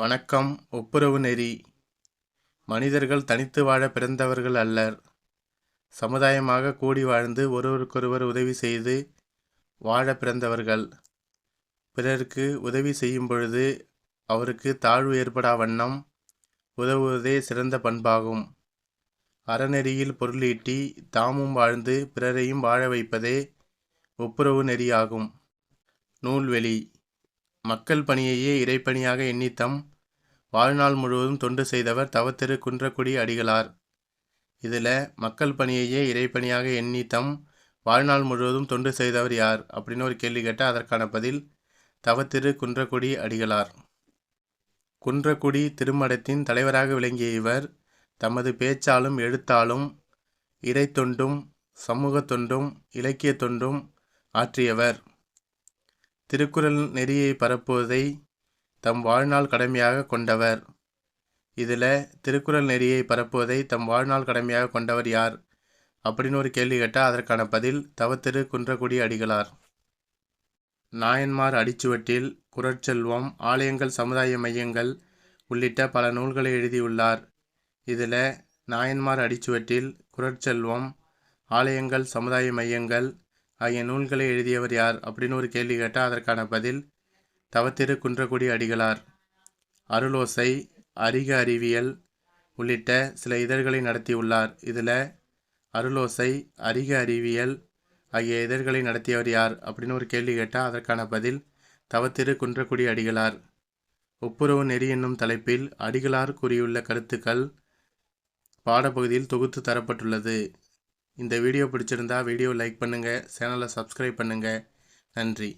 வணக்கம் ஒப்புரவு நெறி. மனிதர்கள் தனித்து வாழ பிறந்தவர்கள் அல்லர். சமுதாயமாக கூடி வாழ்ந்து ஒருவருக்கொருவர் உதவி செய்து வாழ பிறந்தவர்கள். பிறருக்கு உதவி செய்யும் பொழுது அவருக்கு தாழ்வு ஏற்படா வண்ணம் உதவுவதே சிறந்த பண்பாகும். அறநெறியில் பொருளீட்டி தாமும் வாழ்ந்து பிறரையும் வாழ வைப்பதே ஒப்புரவு நெறியாகும். நூல்வெளி. மக்கள் பணியையே இறைப்பணியாக எண்ணித்தம் வாழ்நாள் முழுவதும் தொண்டு செய்தவர் தவத்திரு குன்றக்குடி அடிகளார். இதில் மக்கள் பணியையே இறைப்பணியாக எண்ணி தம் வாழ்நாள் முழுவதும் தொண்டு செய்தவர் யார்? அப்படின்னு ஒரு கேள்வி கேட்டால் அதற்கான பதில் தவத்திரு குன்றக்குடி அடிகளார். குன்றக்குடி திருமடத்தின் தலைவராக விளங்கிய இவர் தமது பேச்சாலும் எழுத்தாலும் இறை தொண்டும் சமூக தொண்டும் இலக்கிய தொண்டும் ஆற்றியவர். திருக்குறள் நெறியை பரப்புவதை தம் வாழ்நாள் கடமையாக கொண்டவர். இதில் திருக்குறள் நெறியை பரப்புவதை தம் வாழ்நாள் கடமையாக கொண்டவர் யார்? அப்படின்னு ஒரு கேள்வி கேட்டால் அதற்கான பதில் தவத்திரு குன்றக்குடி அடிகளார். நாயன்மார் அடிச்சுவட்டில் குரற்செல்வம் ஆலயங்கள் சமுதாய மையங்கள் உள்ளிட்ட பல நூல்களை எழுதியுள்ளார். இதில் நாயன்மார் அடிச்சுவட்டில் குரற்செல்வம் ஆலயங்கள் சமுதாய மையங்கள் ஆகிய நூல்களை எழுதியவர் யார்? அப்படின்னு ஒரு கேள்வி கேட்டால் அதற்கான பதில் தவத்திரு குன்றக்குடி அடிகளார். அருளோசை அறிக அறிவியல் உள்ளிட்ட சில இதழ்களை நடத்தியுள்ளார். இதில் அருளோசை அறிக அறிவியல் ஆகிய இதழ்களை நடத்தியவர் யார் அப்படின்னு ஒரு கேள்வி கேட்டால் அதற்கான பதில் தவத்திரு குன்றக்குடி அடிகளார். ஒப்புரவு நெறி என்னும் தலைப்பில் அடிகளார் கூறியுள்ள கருத்துக்கள் பாடப்பகுதியில் தொகுத்து தரப்பட்டுள்ளது. இந்த வீடியோ பிடிச்சிருந்தா வீடியோ லைக் பண்ணுங்கள் சேனலை சப்ஸ்கிரைப் பண்ணுங்கள் நன்றி.